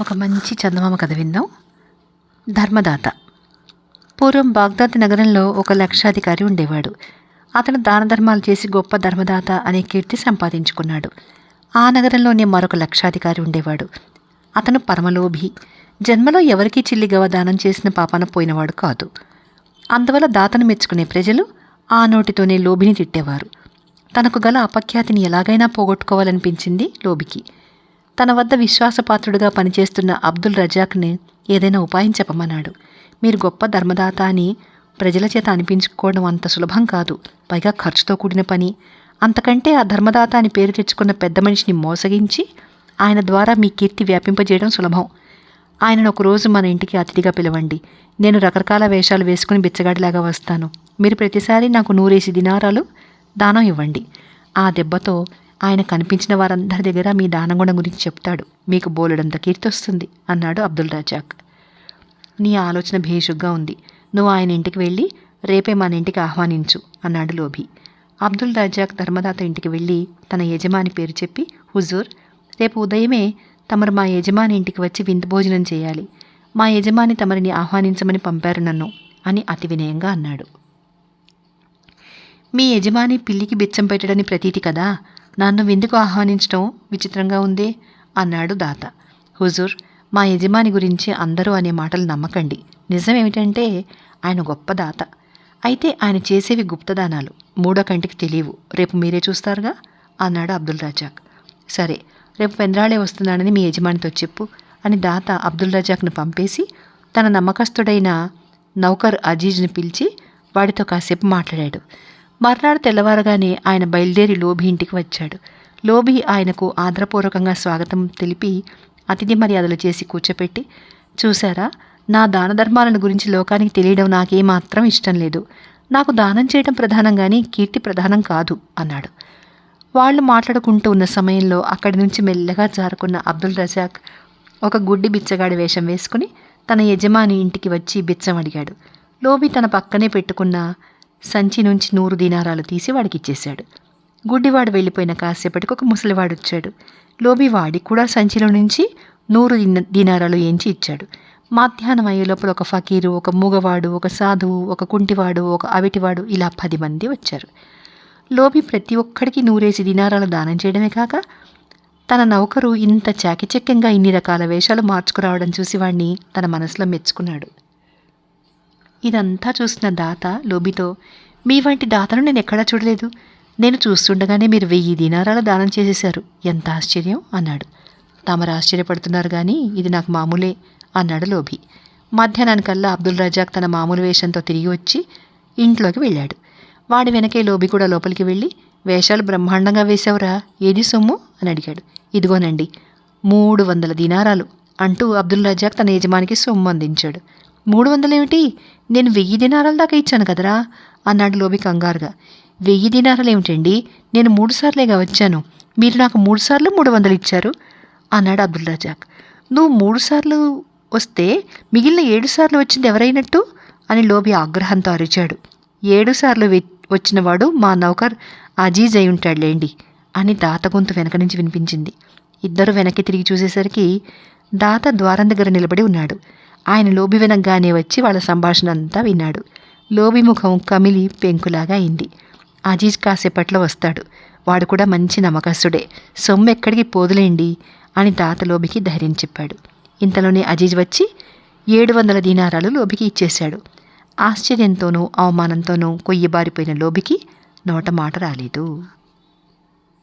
ఒక మంచి చందమామ కథ విందాం. ధర్మదాత. పూర్వం బాగ్దాద్ నగరంలో ఒక లక్షాధికారి ఉండేవాడు. అతను దాన ధర్మాలు చేసి గొప్ప ధర్మదాత అనే కీర్తి సంపాదించుకున్నాడు. ఆ నగరంలోనే మరొక లక్షాధికారి ఉండేవాడు. అతను పరమలోభి. జన్మలో ఎవరికీ చిల్లిగవ దానం చేసిన పాపాన పోయినవాడు కాదు. అందువల్ల దాతను మెచ్చుకునే ప్రజలు ఆ నోటితోనే లోభిని తిట్టేవారు. తనకు గల అపఖ్యాతిని ఎలాగైనా పోగొట్టుకోవాలనిపించింది లోబికి తన వద్ద విశ్వాసపాత్రుడుగా పనిచేస్తున్న అబ్దుల్ రజాక్ని ఏదైనా ఉపాయం చెప్పమన్నాడు. మీరు గొప్ప ధర్మదాత అని ప్రజల చేత అనిపించుకోవడం అంత సులభం కాదు. పైగా ఖర్చుతో కూడిన పని. అంతకంటే ఆ ధర్మదాత అని పేరు తెచ్చుకున్న పెద్ద మనిషిని మోసగించి ఆయన ద్వారా మీ కీర్తి వ్యాపింపజేయడం సులభం. ఆయనను ఒకరోజు మన ఇంటికి అతిథిగా పిలవండి. నేను రకరకాల వేషాలు వేసుకుని బిచ్చగాడిలాగా వస్తాను. మీరు ప్రతిసారి నాకు నూరేసి దినారాలు దానం ఇవ్వండి. ఆ దెబ్బతో ఆయన కనిపించిన వారందరి దగ్గర మీ దానగుణం గురించి చెప్తాడు. మీకు బోలెడంత కీర్తి వస్తుంది అన్నాడు అబ్దుల్ రజాక్. నీ ఆలోచన భేషుగ్గా ఉంది. నువ్వు ఆయన ఇంటికి వెళ్ళి రేపే మన ఇంటికి ఆహ్వానించు అన్నాడు లోభి. అబ్దుల్ రజాక్ ధర్మదాత ఇంటికి వెళ్ళి తన యజమాని పేరు చెప్పి హుజూర్ రేపు ఉదయమే తమరు మా యజమాని ఇంటికి వచ్చి వింత భోజనం చేయాలి. మా యజమాని తమరిని ఆహ్వానించమని పంపారు నన్ను అని అతి వినయంగా అన్నాడు. మీ యజమాని పిల్లికి బిచ్చం పెట్టడని ప్రతీతి కదా? నన్ను విందుకు ఆహ్వానించడం విచిత్రంగా ఉందే అన్నాడు దాత. హుజూర్ మా యజమాని గురించి అందరూ అనే మాటలు నమ్మకండి. నిజం ఏమిటంటే ఆయన గొప్ప దాత. అయితే ఆయన చేసేవి గుప్తదానాలు. మూడో కంటికి తెలియవు. రేపు మీరే చూస్తారుగా? అన్నాడు అబ్దుల్ రజాక్. సరే రేపు పెందరాళే వస్తున్నానని మీ యజమానితో చెప్పు అని దాత అబ్దుల్ రజాక్ను పంపేసి తన నమ్మకస్తుడైన నౌకర్ అజీజ్ని పిలిచి వాడితో కాసేపు మాట్లాడాడు. మర్నాడు తెల్లవారగానే ఆయన బయలుదేరి లోభి ఇంటికి వచ్చాడు. లోభి ఆయనకు ఆదరపూర్వకంగా స్వాగతం తెలిపి అతిథి మర్యాదలు చేసి కూర్చోపెట్టి చూశారా నా దాన ధర్మాలను గురించి లోకానికి తెలియడం నాకేమాత్రం ఇష్టం లేదు. నాకు దానం చేయడం ప్రధానం కానీ కీర్తి ప్రధానం కాదు అన్నాడు. వాళ్ళు మాట్లాడుకుంటూ ఉన్న సమయంలో అక్కడి నుంచి మెల్లగా జారుకున్న అబ్దుల్ రజాక్ ఒక గుడ్డి బిచ్చగాడి వేషం వేసుకుని తన యజమాని ఇంటికి వచ్చి బిచ్చం అడిగాడు. లోబి తన పక్కనే పెట్టుకున్న సంచి నుంచి నూరు దీనారాలు తీసి వాడికి ఇచ్చేశాడు గుడ్డివాడు వెళ్ళిపోయిన కాసేపటికి ఒక ముసలివాడు వచ్చాడు లోబివాడి కూడా సంచిలో నుంచి నూరు దినారాలు దీనారాలు ఏంచి ఇచ్చాడు. మధ్యాహ్నం అయ్యే లోపల ఒక ఫకీరు ఒక మూగవాడు ఒక సాధువు ఒక కుంటివాడు ఒక అవిటివాడు ఇలా పది మంది వచ్చారు. లోబి ప్రతి ఒక్కడికి నూరేసి దినారాలు దానం చేయడమే కాక తన నౌకరు ఇంత చాకిచక్యంగా ఇన్ని రకాల వేషాలు మార్చుకురావడం చూసి వాణ్ణి తన మనసులో మెచ్చుకున్నాడు. ఇదంతా చూసిన దాత లోబితో మీ వంటి దాతను నేను ఎక్కడా చూడలేదు. నేను చూస్తుండగానే మీరు వెయ్యి దినారాల దానం చేసేశారు. ఎంత ఆశ్చర్యం! అన్నాడు. తమరు ఆశ్చర్యపడుతున్నారు కానీ ఇది నాకు మామూలే అన్నాడు లోభి మధ్యాహ్నానికల్లా అబ్దుల్ రజాక్ తన మామూలు వేషంతో తిరిగి వచ్చి ఇంట్లోకి వెళ్ళాడు. వాడి వెనకే లోబి కూడా లోపలికి వెళ్ళి వేషాలు బ్రహ్మాండంగా వేశావురా ఏది సొమ్ము? అని అడిగాడు. ఇదిగోనండి మూడు వందల దినారాలు అంటూ అబ్దుల్ రజాక్ తన యజమానికి సొమ్ము అందించాడు. మూడు వందలేమిటి? నేను వెయ్యి దినారాల దాకా ఇచ్చాను కదరా అన్నాడు లోబి కంగారుగా. వెయ్యి దినారాలు ఏమిటండి నేను మూడుసార్లేగా వచ్చాను. మీరు నాకు మూడు సార్లు మూడు వందలు ఇచ్చారు అన్నాడు అబ్దుల్ రజాక్ నువ్వు మూడు సార్లు వస్తే మిగిలిన ఏడు సార్లు వచ్చింది ఎవరైనట్టు? అని లోబి ఆగ్రహంతో అరిచాడు. ఏడు సార్లు వచ్చినవాడు మా నౌకర్ అజీజ్ అయి ఉంటాడులేండి అని దాత గొంతు వెనక నుంచి వినిపించింది. ఇద్దరు వెనక్కి తిరిగి చూసేసరికి దాత ద్వారం దగ్గర నిలబడి ఉన్నాడు. ఆయన లోబి వినగానే వచ్చి వాళ్ళ సంభాషణ అంతా విన్నాడు. లోబి ముఖం కమిలి పెంకులాగా అయింది. అజీజ్ కాసేపట్లో వస్తాడు. వాడు కూడా మంచి నమ్మకస్తుడే. సొమ్ము ఎక్కడికి పోదులేండి అని తాత లోబికి ధైర్యం చెప్పాడు. ఇంతలోనే అజీజ్ వచ్చి ఏడు వందల దీనారాలు లోబికి ఇచ్చేశాడు. ఆశ్చర్యంతోనూ అవమానంతోనూ కొయ్యబారిపోయిన లోబికి నోట మాట రాలేదు.